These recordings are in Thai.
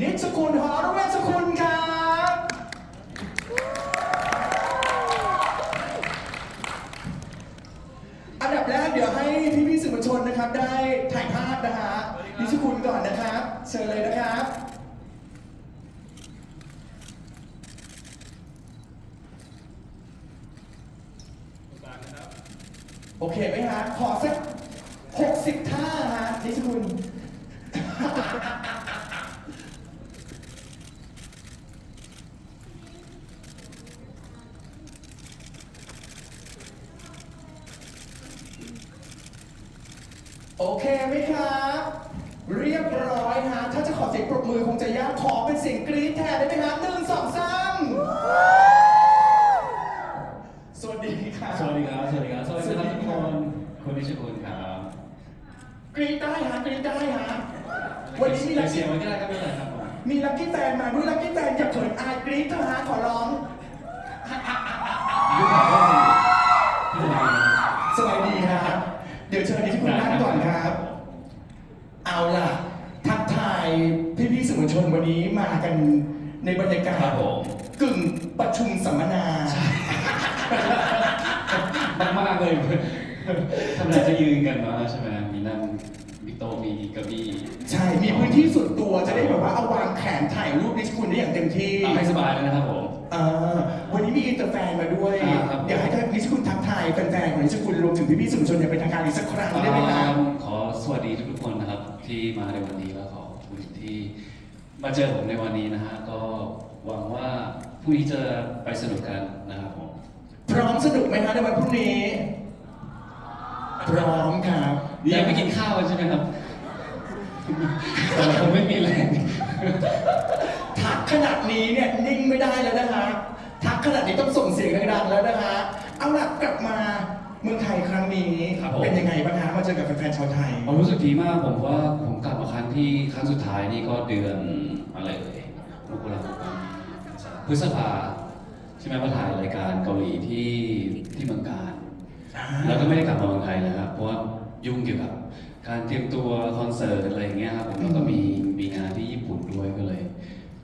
นิชกุลหอระเวชกุลครับ อันดับแรกเดี๋ยวให้พี่พี่ๆสื่อมวลชนนะครับ ได้ถ่ายภาพนะฮะนิชกุลก่อนนะครับ เชิญเลยนะครับ โอเคไหมฮะ ขอสักหกสิบท่าฮะนิชกุล โอเคไหมครับ เรียบร้อยฮะ ถ้าจะขอเสียงปรบมือคงจะยากขอเป็นเสียงกรี๊ดแทนได้ไหมครับหนึ่งสองสามสวัสดีครับสวัสดีครับ สวัสดีครับ สวัสดีครับทุกคนคุณนิชคุณครับกรี๊ดได้ฮะกรี๊ดได้ฮะ วันนี้มีลักเสีกี้ยงไว้ก็ได้ครับไม่เป็นไรครับผมมีลักกี้แฟนมาด้วยลักกี้แฟนอย่าเขินอายกรี๊ดเถอะฮะขอร้อง ยุค เอาล่ะ ทักทายพี่ๆสื่อมวลชนวันนี้มากันในบรรยากาศครับผม กึ่งประชุมสัมมนามากมากๆเลยทำไมจะยืนกันมาใช่ไหมมีนั่งมีโต๊ะมีเก้าอี้ใช่มีพื้นที่ส่วนตัวจะได้แบบว่าเอาวางแขนถ่ายรูปนิชคุณได้อย่างเต็มที่เอาให้สบายเลยนะครับผม เอ่อวันนี้มีอินเตอร์แฟนมาด้วยอ่าครับ อยากให้ท่านนิชคุณทักทายแฟนๆของนิชคุณรวมถึงพี่ๆสื่อมวลชนอย่างเป็นทางการอีกสักครั้งได้ไหมครับ ขอสวัสดีทุกๆคนนะครับ ที่มาในวันนี้แล้วขอขอบคุณที่มาเจอผมในวันนี้นะฮะก็หวังว่าพรุ่งนี้จะไปสนุกกันนะครับผมพร้อมสนุกไหมฮะในวันพรุ่งนี้ พร้อมครับนี่ยังไม่กินข้าวกันใช่ไหมครับแต่เราคงไม่มีแรงทักขนาดนี้เนี่ยนิ่งไม่ได้แล้วนะฮะทักขนาดนี้ต้องส่งเสียงดังๆแล้วนะฮะเอาล่ะกลับมา เมืองไทยครั้งนี้ครับผม เป็นยังไงบ้างฮะมาเจอกับแฟนๆชาวไทย ผมรู้สึกดีมากผมว่าผมกลับมาครั้งที่ครั้งสุดท้ายนี่ก็เดือนอะไรเอ่ยมกราคมพฤษภาใช่ไหมมาถ่ายรายการเกาหลีที่ที่เมืองการ แล้วก็ไม่ได้กลับมาเมืองไทยเลยครับเพราะว่ายุ่งเกี่ยวกับการเตรียมตัวคอนเสิร์ตอะไรอย่างเงี้ยครับผมแล้วก็มีมีงานที่ญี่ปุ่นด้วยก็เลย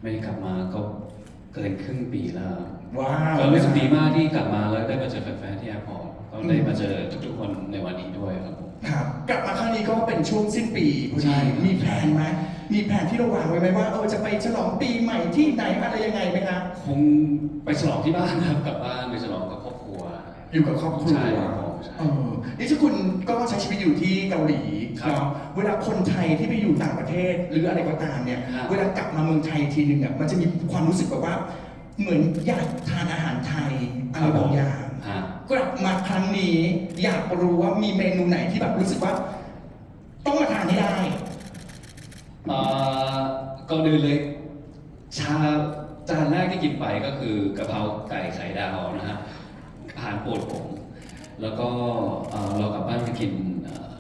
ไม่ได้กลับมาก็เกินครึ่งปีแล้ว ว้าวก็รู้สึกดีมากที่กลับมาแล้วได้มาเจอแฟนๆที่แอร์พอร์ตก็ได้มาเจอทุกๆคนในวันนี้ด้วยครับผมครับกลับมาครั้งนี้ก็เป็นช่วงสิ้นปีพอใช่ดีมีแผนไหมมีแผนที่เราวางไว้ไหมว่าเออจะไปฉลองปีใหม่ที่ไหนอะไรยังไงไหมครับคงไปฉลองที่บ้านนะครับกลับบ้านไปฉลองกับครอบครัวอยู่กับครอบครัวใช่ครับผมใช่ เออนี่ชื่อคุณก็ใช้ชีวิตอยู่ที่เกาหลีครับเนาะเวลาคนไทยที่ไปอยู่ต่างประเทศ หรืออะไรก็ตามเนี่ย ครับ เวลากลับมาเมืองไทยทีหนึ่งอะมันจะมีความรู้สึกแบบว่า เหมือนอยากทานอาหารไทยอะไรบางอย่างฮะกลับมาครั้งนี้อยากรู้ว่ามีเมนูไหนที่แบบรู้สึกว่า ต้องมาทานให้ได้ เอ่อก่อนอื่นเลย ชาจานแรกที่กินไปก็คือกะเพราไก่ไข่ดาวนะฮะอาหารโปรดผม แล้วก็เอ่อเรากลับบ้านไปกินเอ่อ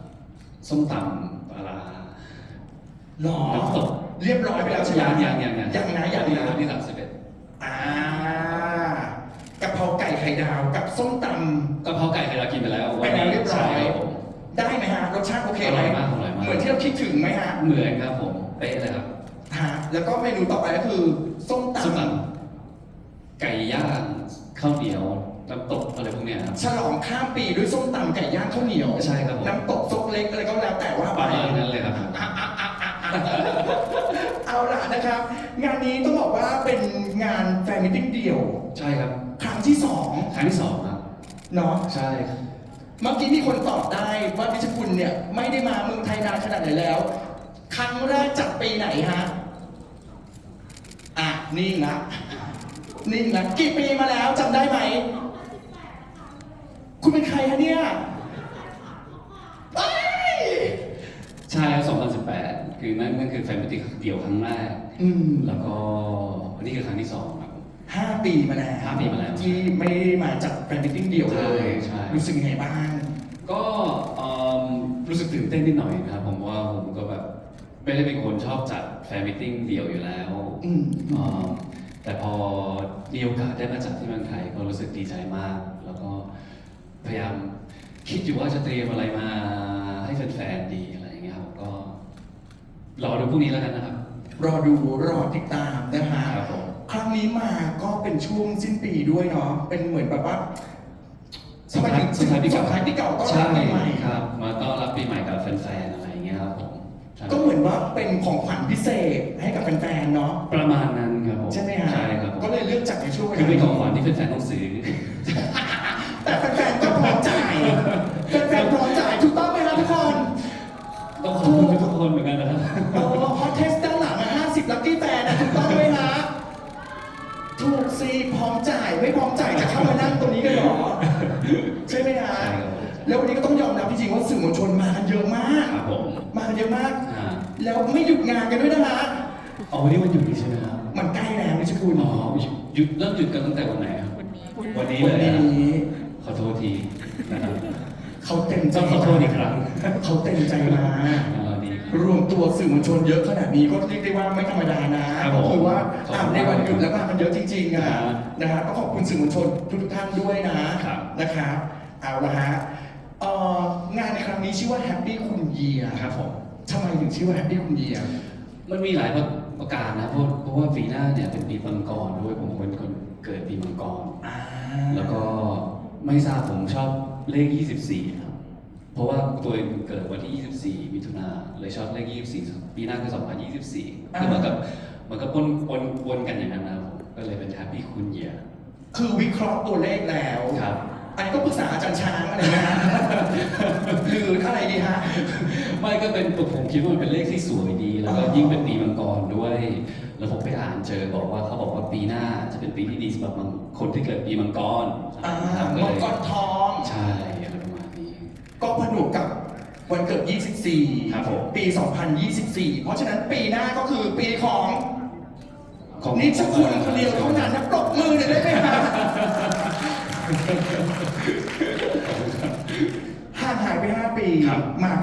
ส้มตำปลาร้า หรอน้ำตกเรียบร้อยไปแล้วใช่ไหมยังยังยังยังนะยังนะวันที่สามสิบเอ็ดอ่ากะเพราไก่ไข่ดาวกับส้มต กะเพราไก่ไข่ดาวกินไปแล้วไปแล้วเรียบร้อยใช่ครับผมำได้ไหมฮะรสชาติโอเคไหมอร่อยมากอร่อยมากเหมือนที่เราคิดถึงไหมฮะเหมือนครับผมเป๊ะเลยครับฮะแล้วก็เมนูต่อไปก็คือส้มตส้มตำไก่ย่างข้าวเหนียวน้ำตกอะไรพวกเนี้ยครับำฉลองข้ามปีด้วยส้มตำไก่ย่างข้าวเหนียวใช่ครับผม น้ำตกซกเล็กอะไรก็แล้วแต่ว่าปไประมาณนั้นเลยครับ เอาล่ะนะครับ งานนี้ต้อง ครั้งที่สองครับเนาะใช่ครับเมื่อกี้มีคนตอบได้ว่าพิชคุณเนี่ยไม่ได้มาเมืองไทยนานขนาดไหนแล้ว ครั้งแรกจากปีไหนฮะอะนิ่งนะนิ่งนะกี่ปีมาแล้วจำได้ไหม คุณเป็นใครฮะเนี่ยเอ้ยใช่ครับ2018 คือนั่นนั่นคือแฟนมิตติ้งเดี่ยวครั้งแรก อืม แล้วก็นี่คือครั้งที่สอง ครับห้าปีมาแล้วห้าปีมาแล้ว ที่ไม่ได้มาจัดแฟนมิทติ้งเดี่ยวเลยใช่ใช่ รู้สึกยังไงบ้าง ก็เอิ่มรู้สึกตื่นเต้นนิดหน่อยนะครับ ผมว่าผมก็แบบไม่ได้เป็นคนชอบจัดแฟนมิทติ้งเดี่ยวอยู่แล้วอืม เอิ่มแต่พอมีโอกาสได้มาจัดที่เมืองไทยก็รู้สึกดีใจมาก แล้วก็พยายามคิดอยู่ว่าจะเตรียมอะไรมาให้แฟนๆดีอะไรอย่างเงี้ยครับก็รอดูพรุ่งนี้แล้วกันนะครับ รอดูรอติดตามนะฮะครับผม ครั้งนี้มาก็เป็นช่วงสิ้นปีด้วยเนาะ เป็นเหมือนแบบว่าสงท้ายสงท้ายปีเก่าส่งท้ายปีเก่าต้อนใช่รับปีใหม่ครับ มาต้อนรับปีใหม่กับแฟนๆอะไรอย่างเงี้ยครับผมใช่ก็เหมือนว่าเป็นของขวัญพิเศษให้กับแฟนๆเนาะ ประมาณนั้นครับผมใช่ไหมฮะ ใช่ครับผมก็เลยเลือกจัดในช่วงวลาคือเป็นของขวัญที่แฟนๆต้องซื้อ เอาวันนี้วันหยุดนี่ใช่ไหมครับมันใกล้แล้วนิชคุณอ๋อหยุดเริ่มหยุดกันตั้งแต่วันไหนครับ วันนี้ วัเลยนนะนี้ขอโทษทีนะครับเขาเต็มใจต้องขอโทษอีกครั้งเขาเต็มใจมาอ่าดีครับรวมตัวสื่อมวลชนเยอะขนาดนี้ก็เรียกได้ว่าไม่ธรรมดานะครับผมก็คือว่าขอบอ่าคุณในวันหยุดแล้วมากันเยอะจริงๆอะครับนะฮะก็ขอบคุณสื่อมวลชนทุกๆท่านด้วยนะครับ นะครับเอาละฮะเอ่องานในครั้งนี้ชื่อว่า Happy คุณเยียครับผมทำไมถึงชื่อว่า Happy คุณเยีย มันมีหลายประ การนะเพราะเพราะว่าปีหน้าเนี่ยเป็นปีมังกรด้วยผมเป็นคนเกิดปีมังกร อ่าแล้วก็ไม่ทราบผมชอบเลข 24ครับ เพราะว่าตัวเองเกิดวันที่ 24 มิถุนาเลยชอบเลข 24 ปีหน้าคือ 2024คือเหมือนกับเหมือนกับปนปนวนกันอย่างนั้นนะครับผมก็เลยเป็น Happy คุณเยียคือวิเคราะห์ตัวเลขแล้ว ครับ อันนี้ก็ปรึกษาอาจารย์ช้างอะไรนะฮะ หรืออะไรดีฮะ ไม่ก็เป็นผมคิดว่ามันเป็นเลขที่สวยดี แล้วก็ยิ่งเป็นปีมังกรด้วย แล้วผมไปอ่านเจอบอกว่าเขาบอกว่าปีหน้าจะเป็นปีที่ดีสำหรับคนที่เกิดปีมังกรอ่าครับก็มังเลยกรทองใช่อะไรประมาณนี้ ก็ผนวกกับวันเกิด 24 ครับผม ปี 2024 เพราะฉะนั้นปีหน้าก็คือปีของของนิชคุณคนเดียวเท่านั้นนะปรบมือเลยได้ไหมฮะห่างหายไป 5 ปี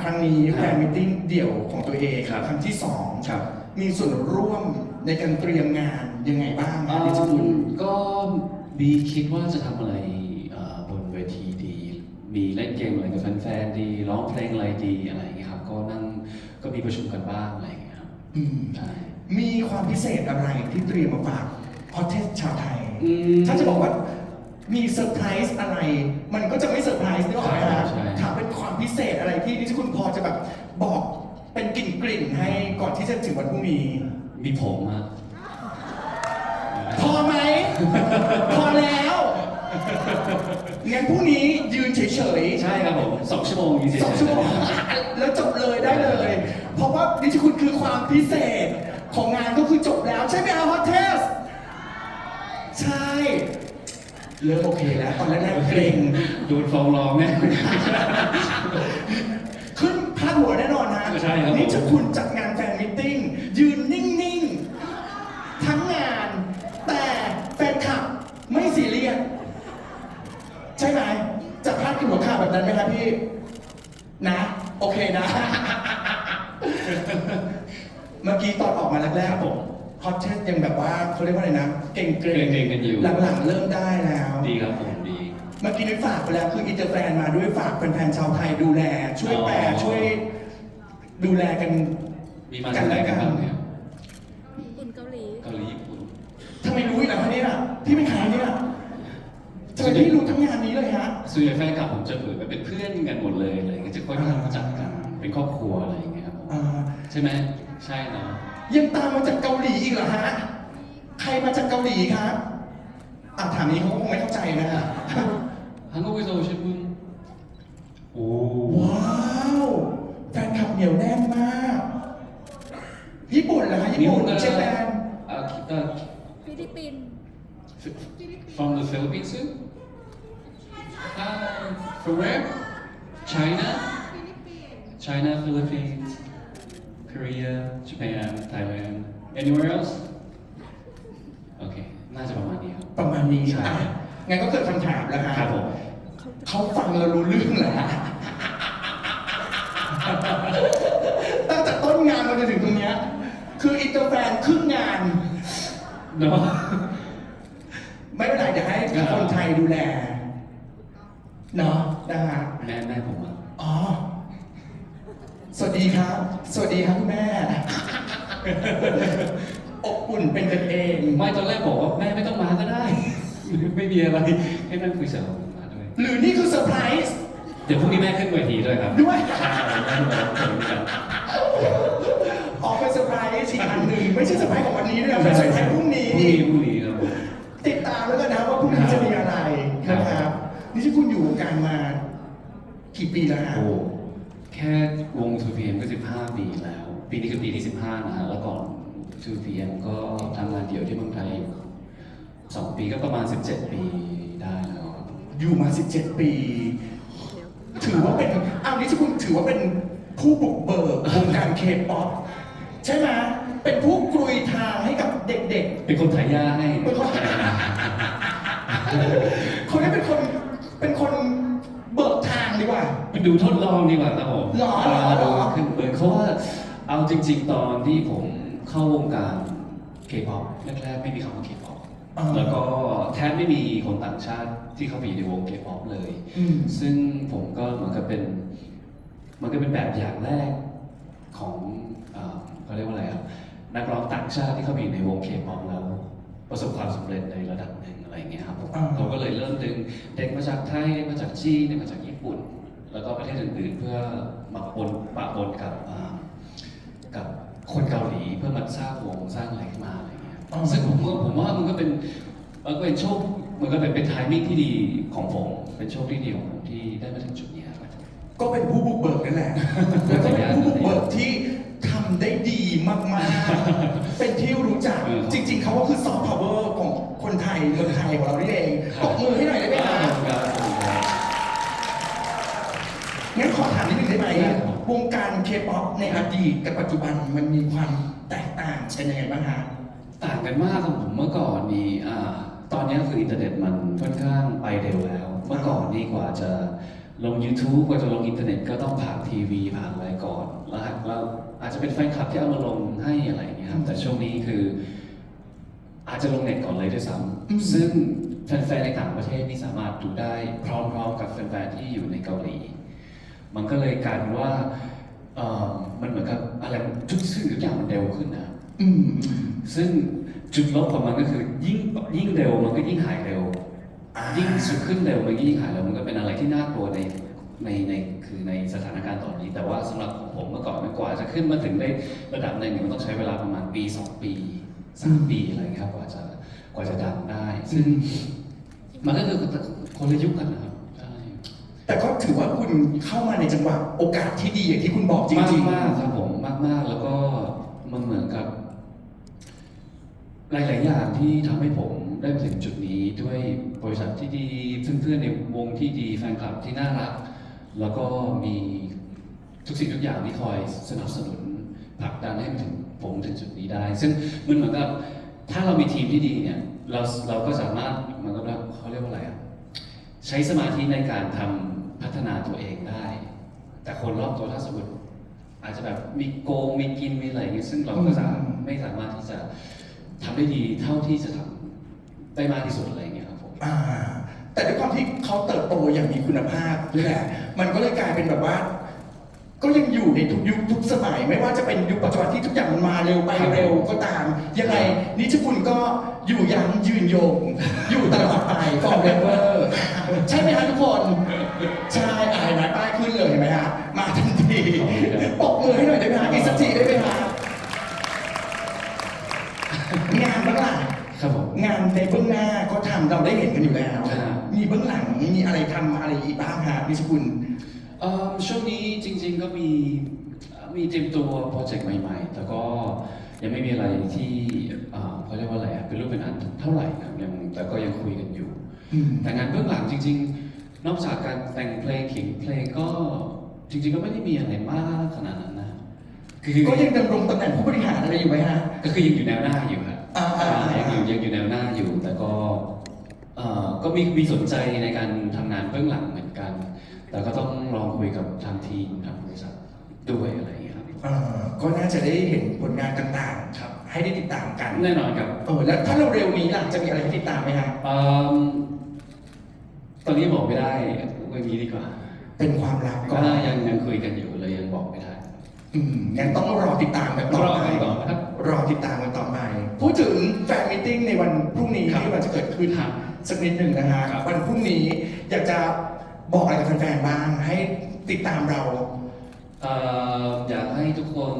ครับมาครั้งนี้ครับแฟนมิทติ้งเดี่ยวของตัวเองครับครั้งที่2ครับมีส่วนร่วมในการเตรียมงานยังไงบ้างคเอ่รับอนิชคุณก็บีคิดว่าจะทำอะไรเอ่อบนเวทีดี มีเล่นเกมอะไรกับแฟนๆดี ร้องเพลงอะไรดีอะไรอย่างเงี้ยครับ ก็นั่งก็มีประชุมกันบ้างอะไรอย่างเงี้ยครับอืมใช่มีความพิเศษอะไรที่เตรียมมาฝากพอเทสชาวไทยอืมถ้าจะบอกว่า มีเซอร์ไพรส์อะไร มันก็จะไม่เซอร์ไพรส์นึกออกไหมฮะใช่ใช่ ถามเป็นความพิเศษอะไรที่ที่คุณพอจะแบบบอกเป็นกลิ่นกลิ่นๆให้ก่อนที่จะถึงวันพรุ่งนี้ มีผมอะพอไหม พอแล้วงั้นพรุ่งนี้ยืนเฉยๆ ใช่ครับผมสองชั่วโมงยี่สิบสองชั่วโมงแล้วจบเลยได้เลย เพราะว่านิชคุณคือความพิเศษของงานก็คือจบแล้วใช่ไหมครับฮอตเทส ใช่ เริ่มโอเคแล้ว ตอนแรกๆเกรงโดนฟ้องร้องแน่ขึ้นพาดหัวแน่นอนนะใช่ครับผมนิชคุณจัดงานแฟนมิทติ้ง ยืนนิ่งๆ ทั้งงาน แต่แฟนคลับไม่ซีเรียส ใช่ไหมจะพลาดหัวข่าวแบบนั้นไหมครับพี่ นะ โอเคนะ เมื่อกี้ตอนออกมาแรก ครับผม ฮอตเทสยังแบบว่าเขาเรียกว่าอะไรนะเก่งเกรเกรงๆกันอยู่ หลังๆเริ่มได้แล้ว ดีครับผมดี เมื่อกี้นึกฝากไปแล้วคืออินเตอร์แฟนมาด้วยฝากแฟนๆชาวไทยดูแล ช่วยแปลอ๋อ ช่วย ดูแลกัน มีมาจากไหนกันบ้างเนี่ยญี่ปุ่นเกาหลี เกาหลีญี่ปุ่น ทำไมรู้อีกล่ะคะเนี่ยพี่ไม่ขายเนี่ยทำไมพี่รู้ทั้งงานนี้เลยฮะ ส่วนใหญ่แฟนคลับผมจะเหมือนเป็นเพื่อนกันหมดเลยอะไรอย่างเงี้ยจะค่อยๆรู้จักกันเป็นครอบครัวอะไรอย่างเงี้ยครับผมอ่า ใช่ไหมใช่เนอะ ยังตามมาจากเกาหลีอีกเหรอฮะ ใครมาจากเกาหลีครับอ่ะถามนี้เขาคงไม่เข้าใจนะฮะ 한국에서 오신 분? 오. ว้าวแฟนคลับเหนียวแน่นมาก ญี่ปุ่นเหรอฮะญี่ปุ่น 미국가 เจแปน 아, 아, ฟิลิปปินส์ from the Philippines? Uh, from where? China? China, Philippines, Korea, Japan, Thailand. Anywhere else? Okay, น่าจะประมาณนี้ครับ ประมาณนี้ใช่ อะงั้นก็เกิดคำถามแล้วฮะครับผม เขาฟังเรารู้เรื่องเหรอฮะตั้งแต่ต้นงานมาจนถึงตรงเนี้ยคืออินเตอร์แฟนครึ่งงาน เนาะ ไม่เป็นไรเดี๋ยวให้คนไทยดูแล เนาะนะฮะแม่แม่ผม อะอ๋อสวัสดีครับสวัสดีครับคุณแม่อบอุ่นเป็นกันเอง ไม่ตอนแรกบอกว่าแม่ไม่ต้องมาก็ได้ ไม่มีอะไรให้นั่งคุยเฉยๆมาด้วย หรือนี่คือเซอร์ไพรส์เดี๋ยวพรุ่งนี้แม่ขึ้นเวทีด้วยครับด้วยใช่แม่มาร้องเพลงด้วยกันออกเป็นเซอร์ไพรส์อีกอันหนึ่งไม่ใช่เซอร์ไพรส์ของวันนี้ด้วยนะเป็นเซอร์ไพรส์พรุ่งนี้พรุ่งนี้พรุ่งนี้ครับผมติดตามแล้วกันนะว่าพรุ่งนี้จะมีอะไรนะครับนี่ที่คุณอยู่วงการมากี่ปีแล้วฮะโอ้แค่วง 2PM ก็15ปีแล้ว ปีนี้คือปีที่ 15 นะฮะ แล้วก่อน 2PM ก็ทำงานเดี่ยวที่เมืองไทย2ปีก็ประมาณ 17 ปีได้แล้วครับอยู่มา 17 ปี ถือว่าเป็นอ้าวนี่ที่คุณถือว่าเป็นผู้บุกเบิกวงการเคป๊อปใช่ไหมเป็นผู้กลุยทางให้กับเด็กเป็นคนถ่ายยาให้เป็นคนๆคนนี้เป็นคนเป็นคนเบิกทางดีกว่าไปดูทดลองดีกว่าครับผมหรอหรอหรอดูขึ้นเลยเพราะว่า เอาจริง ๆ ตอนที่ผมเข้าวงการเคป๊อปแรกๆไม่มีคำว่าเคป๊อปอ่า แล้วก็แทบไม่มีคนต่างชาติที่เข้าไปอยู่ในวงเคป๊อปเลย อืม ซึ่งผมก็เหมือนกับเป็นมันก็เป็นแบบอย่างแรกของเอ่อเขาเรียกว่าอะไรครับนักร้องต่างชาติที่เข้าไปอยู่ในวงเคป๊อปแล้วประสบความสำเร็จในระดับหนึ่งอะไรอย่างเงี้ยครับผมอ่าเขาก็เลยเริ่มดึงเด็กมาจากไทยเด็กมาจากจีนเด็กมาจากญี่ปุ่น แล้วก็ประเทศอื่นๆเพื่อมาปนปะปนกับอ่า กับคนเกาหลีเพื่อมาสร้างวงสร้างอะไรขึ้นมาอะไรอย่างเงี้ยอ่าซึ่งผมว่าผมว่ามันก็เป็นมันก็เป็นโชคมันก็เป็นเป็นไทมิ่งที่ดีของผมเป็นโชคที่ดีของผมที่ได้มาถึงจุดเนี้ยครับ ก็เป็นผู้บุกเบิกนั่นแหละแล้วก็เป็นผู้บุกเบิกที่ทำได้ดีมากๆ เป็นที่รู้จักเออจริง ๆ เขาก็คือซอฟต์พาวเวอร์ของคนไทยเมืองไทยของเรานี่เองตบมือให้หน่อยได้ไหมครับงั้นขอถามนิดนึงได้ไหมได้ครับ วงการเคป๊อปในอดีตกับปัจจุบันมันมีความแตกต่างเป็นยังไงบ้างฮะต่างกันมากครับผมเมื่อก่อนนี่อ่าตอนนี้คืออินเทอร์เน็ตมันค่อนข้างไปเร็วแล้ว เมื่อก่อนนี่กว่าจะลง YouTube กว่าจะลงอินเทอร์เน็ตก็ต้องผ่านทีวีผ่านอะไรก่อนแล้วแล้วอาจจะเป็นแฟนคลับที่เอามาลงให้อะไรอย่างเงี้ยครับแต่ช่วงนี้คือ อาจจะลงเน็ตก่อนเลยด้วยซ้อืมำซึ่งแฟนๆในต่างประเทศนี่สามารถดูได้พร้อมๆกับแฟนๆที่อยู่ในเกาหลี มันก็เลยกลายเป็นว่าเอ่อมันเหมือนกับอะไรทุกสิ่งทุกอย่างมันเร็วขึ้นนะอืมซึ่งจุดลบของมันก็คือยิ่งยิ่งเร็วมันก็ยิ่งหายเร็วอ่ายิ่งสุดขึ้นเร็วมันก็ยิ่งหายเร็วมันก็เป็นอะไรที่น่ากลัวในในในคือในสถานการณ์ตอนนี้ แต่ว่าสำหรับของผมเมื่อก่อนมันกว่าจะขึ้นมาถึงได้ระดับหนึ่งเนี่ยมันต้องใช้เวลาประมาณปี2ปีสามปีอะไรอย่างเงี้ยครับกว่าจะกว่าจะดังได้ ซึ่งมันก็คือคนละยุคกันนะครับใช่ แต่ก็ถือว่าคุณเข้ามาในจังหวะโอกาสที่ดีอย่างที่คุณบอกจริงๆ มากๆครับผมมากมากๆแล้วก็มันเหมือนกับ หลายๆอย่างที่ทำให้ผมได้มาถึงจุดนี้ด้วยบริษัทที่ดีเพื่อนๆในวงที่ดีแฟนคลับที่น่ารัก แล้วก็มีทุกสิ่งทุกอย่างที่คอยสนับสนุนผลักดันให้มาถึงผมถึงจุดนี้ได้ ซึ่งมันเหมือนกับถ้าเรามีทีมที่ดีเนี่ยเราเราก็สามารถเหมือนกับว่าเขาเรียกว่าอะไรอะใช้สมาธิในการทำ พัฒนาตัวเองได้ แต่คนรอบตัวถ้าสมมติอาจจะแบบมีโกงมีกินมีอะไรอย่างเงี้ยซึ่งเราก็สามารถอืมไม่สามารถที่จะทำได้ดีเท่าที่จะทำได้มากที่สุดอะไรอย่างเงี้ยครับผม อ่าแต่ด้วยความที่เขาเติบโตอย่างมีคุณภาพนี่แหละมันก็เลยกลายเป็นแบบว่า ก็ยังอยู่ในทุกยุคทุกสมัย ไม่ว่าจะเป็นยุคปัจจุบันที่ทุกอย่างมันมาเร็วไปครับเร็วก็ตาม ยังไงนิชคุณก็อยู่ยั้งยืนยง อยู่ตลอดไป forever ใช่ไหมฮะทุกคน ใช่อายนะป้ายขึ้นเลยเห็นไหมฮะมาทันทีปกมือให้หน่อยได้ไหมฮะอีกสักทีได้ไหมฮะงานบ้างล่ะครับผมงานในเบื้องหน้าก็ทำเราได้เห็นกันอยู่แล้วครับมีเบื้องหลังมีอะไรทำอะไรอีกบ้างฮะนิชคุณ เอ่อช่วงนี้จริงๆก็มีมีเตรียมตัวโปรเจกต์ใหม่ๆ แต่ก็ยังไม่มีอะไรที่เอ่อเขาเรียกว่าอะไรอะเป็นรูปเป็นอันเท่าไหร่ครับยังแต่ก็ยังคุยกันอยู่ อืม แต่งานเบื้องหลังจริง ๆ นอกจากการแต่งเพลงเขียนเพลงก็จริง ๆ ก็ไม่ได้มีอะไรมากขนาดนั้นนะคือก็ยังดำรงตำแหน่งผู้บริหารอะไรอยู่ไหมฮะ ก็คือยังอยู่แนวหน้าอยู่ครับอ่าอ่าอ่า ยังอยู่ยังอยู่แนวหน้าอยู่ แต่ก็เอ่อก็มีมีสนใจในการทำงานเบื้องหลังเหมือนกัน แต่ก็ต้องลองคุยกับทางทีมทางบริษัทด้วยอะไรอย่างเงี้ยครับ เอ่อก็น่าจะได้เห็นผลงานต่างๆครับ ให้ได้ติดตามกันแน่นอนครับเออแล้วถ้าเร็วๆนี้ล่ะจะมีอะไรให้ติดตามไหมฮะเอิ่มตอนนี้บอกไม่ได้ไม่มีดีกว่าเป็นความลับก่ก็อนยังยังคุยกันอยู่เลยยังบอกไม่ได้อืมงั้นต้องรอติดตามกันต่อรอไป กันก่อนนะครับ รอติดตามกันต่อไปพูดถึงแฟนมิทติ้งในวันพรุ่งนี้ครับที่มันจะเกิดขึ้นครับสักนิดหนึ่งนะฮะครับ วันพรุ่งนี้อยากจะ บอกอะไรกับแฟนๆบ้างให้ติดตามเรา เอ่ออยากให้ทุกคน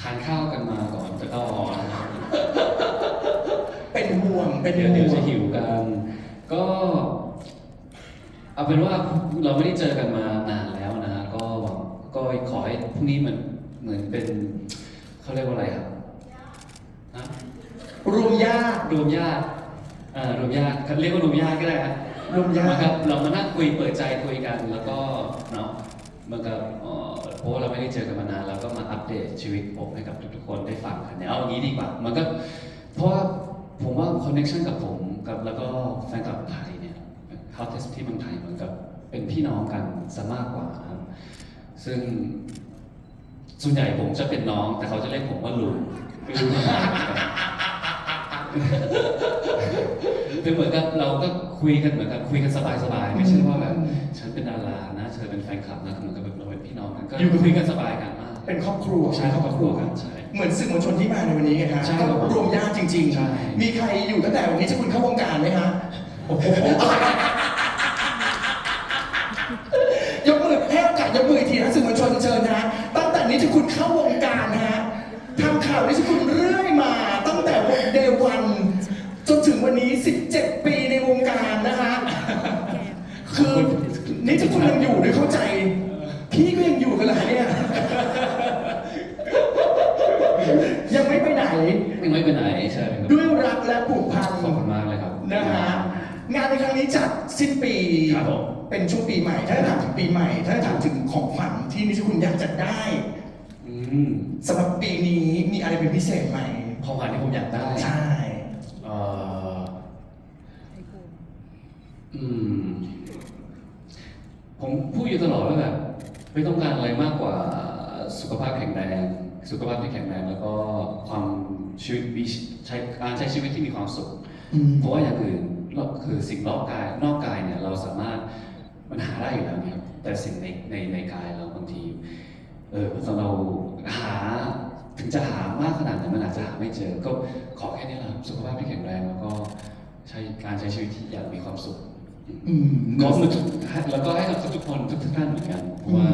ทานข้าวกันมาก่อนจะก็นะครับเป็นห่วงเป็นเดี๋ยวห่เดี๋ยววจะงหิวกัน ก็เอาเป็นว่าเราไม่ได้เจอกันมานานแล้วนะฮะก็หวังก็ขอให้พรุ่งนี้มันเหมือนเป็นเขาเรียกว่าอะไรครับนะ รวมญาติ รวมญาติอ่ารวมญาติเรียกว่ารวมญาติก็ได้ฮะร วมญาติเหอนกับเรามานั่งคุยเปิดใจคุยกัน แล้วก็เนาะเหมันกับเอ่อเพราะว่าเราไม่ได้เจอกันมานานแล้วก็มาอัปเดตชีวิตผมให้กับทุกๆคนได้ฟังกันเนี่ยเอาอย่างนี้ดีกว่ามันก็เพราะว่าผมว่าคอนเนคชันกับผมกับแล้วก็แฟนคลับไทยเนี่ยเขาเทสที่เมืองไทยเหมือนกับเป็นพี่น้องกันซะมากกว่าครับซึ่งส่วนใหญ่ผมจะเป็นน้อง แต่เขาจะเรียกผมว่าลุงคือ เป็นเหมือนกับเราก็คุยกันเหมือนกับคุยกันสบายๆไม่ใช่ว่าแบบฉันเป็นดารานะเธอเป็นแฟนคลับนะเหมือนกับแบบเราเป็นพี่น้องกันก็อยู่กันคุยกันสบายกันมากเป็นครอบครัวใช่ครอบครัวกันใช่ เหมือนสื่อมวลชนที่มาในวันนี้ไงฮะใช่ก็ครับผม รวมญาติจริงใช่ๆมีใครอยู่ตั้งแต่วันนี้จะคุณเข้าวงการไหมฮะ โอ้โหยกมือให้โอกาสยกมืออีกทีนะสื่อมวลชนเชิญนะตั้งแต่นี้ที่คุณเข้าวงการนะฮะทำข่าวนี้ที่คุณเรื่อยมา ตั้งแต่วันเดวันจนถึง วันนี้ 17 ปีในวงการนะฮะคือนี่ที่คุณยังอยู่ด้วยเข้าใจ พี่ก็ยังอยู่กันเลยเนี่ย ยังไม่ไปไหน ยังไม่ไปไหนใช่ครับด้วยรักและผูกพันขอบคุณมากเลยครับนะฮะงานในครั้งนี้จัดสิ้นปีครับผมเป็นช่วงปีใหม่ ถ้าจะถามถึงปีใหม่ ถ้าจะถามถึงของฝันที่นิชคุณอยากจะได้อืมสำหรับปีนี้มีอะไรเป็นพิเศษไหมของขวัญที่ผมอยากได้ ใช่เอ่ออืม ผมพูดอยู่ตลอดว่าแบบไม่ต้องการอะไรมากกว่าสุขภาพแข็งแรงสุขภาพที่แข็งแรงแล้วก็ความชีวิตมีใช้การใช้ชีวิตที่มีความสุขอืมเพราะว่าอย่างอื่นรอบคือสิ่งรอบกายนอกกายเนี่ยเราสามารถมันหาได้อยู่แล้วเนี่ยครับแต่สิ่งในในในกายเราบางทีเออตอนเราหาถึงจะหามากขนาดไหนมันอาจจะหาไม่เจอ ก็ขอแค่นี้แหละครับสุขภาพที่แข็งแรงแล้วก็ใช้การใช้ชีวิตที่อย่างมีความสุข อืมก็มือทุกแล้วก็ให้กับทุกๆคนทุกๆท่านเหมือนกันเพราะว่า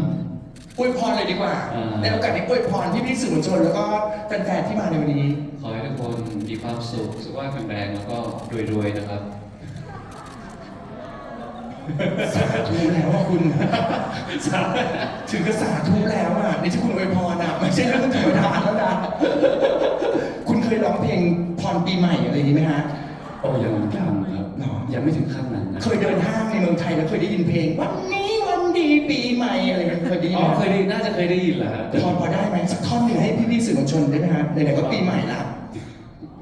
อวยพรเลยดีกว่า อ่า ในโอกาสนี้อวยพรที่พี่สื่อมวลชนแล้วก็แฟนๆที่มาในวันนี้ ขอให้ทุกคนมีความสุขสุขภาพแข็งแรงแล้วก็รวยๆนะครับ สาธุแล้วอะคุณถึงกับสาธุแล้วอะนี่ที่คุณอวยพรอะไม่ใช่เรื่องธรรมดาแล้วนะคุณเคยร้องเพลงพรปีใหม่อะไรอย่างนี้ไหมฮะ โอ้ยังยัง ครับหรอยังไม่ถึงขั้นนั้นนะเคยเดินห้างในเมืองไทยแล้วเคยได้ยินเพลง วันนี้วันดีปีใหม่อะไรกันเคยได้ยินอ๋อไหมเคยได้น่าจะเคยได้ยินแหละฮะแต่พอพอได้ไหมสักท่อนหนึ่งให้พี่ๆสื่อมวลชนได้ไหมฮะไหนๆก็ปีใหม่ละ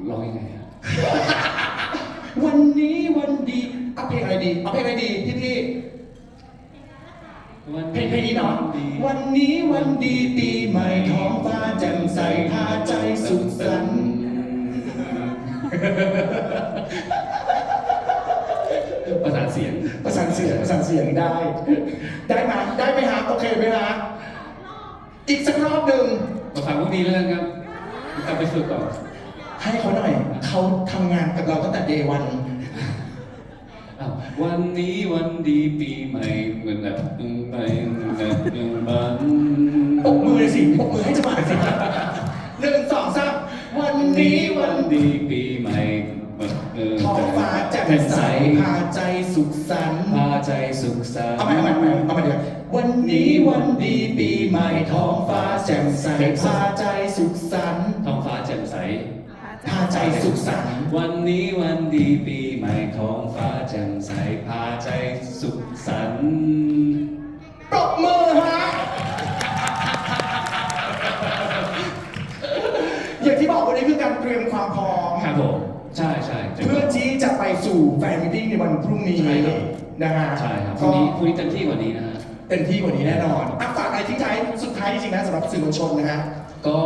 ร้องยังไงฮะวันนี้วันดีเอาเพลงอะไรดีเอาเพลงอะไรดีพี่ๆเพลงเพลงนี้เนาะวันนี้วันดีปีใหม่ท้องฟ้าแจ่มใสพาใจสุขสันต์ ประสานเสียง ประสาน เสียงประสานเสียงได้ ได้ไหมได้ไหมฮะโอเคไหมฮะอีกสักรอบหนึ่งมาฟังพวกนี้แล้วกันครับกลับไปฝึกก่อน ให้เขาหน่อยเขาทำงานกับเราตั้งแต่เดวันอ้าววันนี้วันดีปีใหม่เหมือนแบบตึงไปแบบตึงบันปกมือเลยสิปกมือให้จังหวะหน่อยสิหนึ่งสองสามวันนี้วันดีปีใหม่เหมือนเท้องฟ้าแจ่มใสพาใจสุขสันต์พาใจ สุขสันต์เอาใหม่เอาใหม่เอาใหม่เอาใหม่เดี๋ยววันนี้วันดีปีใหม่ท้องฟ้าแจ่มใสพาใจสุขสันต์ท้องฟ้าแจ่มใส พาใจสุขสันต์วันนี้วันดีปีใหม่ท้องฟ้าแจ่มใสพาใจสุขสันต์ปรบมือฮะ อย่างที่บอกวันนี้คือการเตรียมความพร้อม ครับผม ใช่ใช่เพื่อที่จะไปสู่แฟนมิทติ้งในวันพรุ่งนี้ ใช่ครับ นะฮะใช่ครับพรุ่ก็งนี้พรุ่งนี้เต็มที่กว่านี้นะฮะ เต็มที่กว่านี้แน่นอนอะฝากอะไรทิ้งท้ายสุดท้ายจริงๆนะสำหรับสื่อมวลชนนะฮะ ก็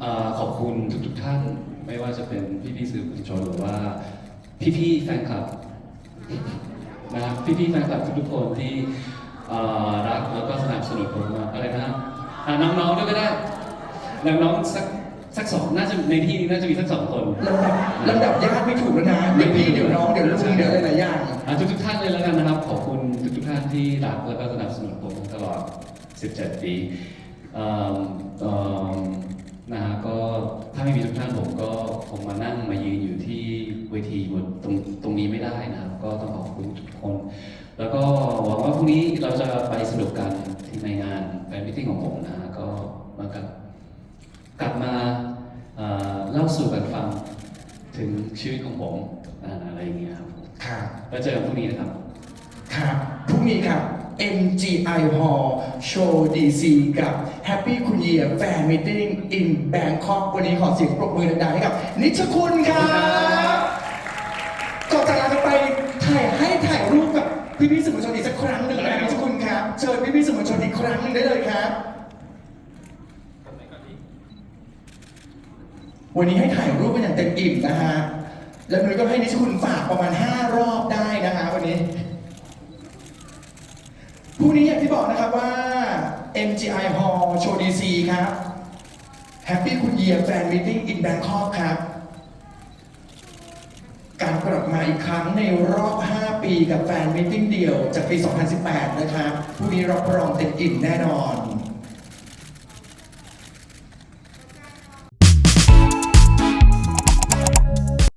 เอ่อขอบคุณทุกๆท่าน ไม่ว่าจะเป็นพี่ๆสื่อมวลชนหรือว่า พี่ๆแฟนคลับนะครับพี่ๆแฟนคลับทุกๆคนที่เอ่อรักแล้วก็สนับสนุนผมมาอะไรนะฮะอะน้องๆด้วยก็ได้น้องๆสัก สักสองน่าจะในที่นี้น่าจะมีสักสองคนลำดับลำดับญาติไม่ถูกแล้วนะเดี๋ยวพี่เดี๋ยวน้องเดี๋ยวลุงเดี๋ยวหลายๆอย่างอะทุกทุกๆท่านเลยแล้วกันนะครับ ขอบคุณทุกทุกๆท่านที่รักแล้วก็สนับสนุนผมตลอด 17 ปีเอิ่มเอิ่มนะฮะก็ถ้าไม่มีทุกท่านผมก็คงมานั่งมายืนอยู่ที่เวทีบนตรงตรงนี้ไม่ได้นะครับ ก็ต้องขอบคุณทุกคน แล้วก็หวังว่าพรุ่งนี้เราจะไปสนุกกันที่ในงานแฟนมิทติ้งของผมนะฮะก็มากับกลับมาเอ่อเล่าสู่กันฟังถึง ชีวิตของผมอ่าอะไรอย่างเงี้ยครับครับแล้วเจอกันพรุ่งนี้นะครับ ครับพรุ่งนี้ครับ MGI Hall Show DC กับ Happy คุณเยียแฟนมิ g in Bangkok วันนี้ขอเสียงปรบมือดังๆให้กับ นิชคุณครับก่อนจากลากันไปถ่ายให้ถ่ายรูปกับพี่พี่ๆสื่อมวลชนอีกสักครั้งหนึ่งนะนิชคุณครับ เชิญพี่พี่ๆสื่อมวลชนอีกครั้งหนึ่งได้เลยครับ วันนี้ให้ถ่ายรูปกันอย่างเต็มอิ่มนะฮะ แล้วนุ้ยก็ให้นิชคุณฝากประมาณ 5 รอบได้นะฮะวันนี้พรุ่งนี้อย่างที่บอกนะครับว่า MGI Hall Show DC ครับ Happy คุณเยียแฟนมิทติ้ง in Bangkok ครับ การกลับมาอีกครั้งในรอบ 5 ปีกับแฟนมิทติ้งเดียวจากปี 2018 นะครับพรุ่งนี้รับรองเต็มอิ่มแน่นอน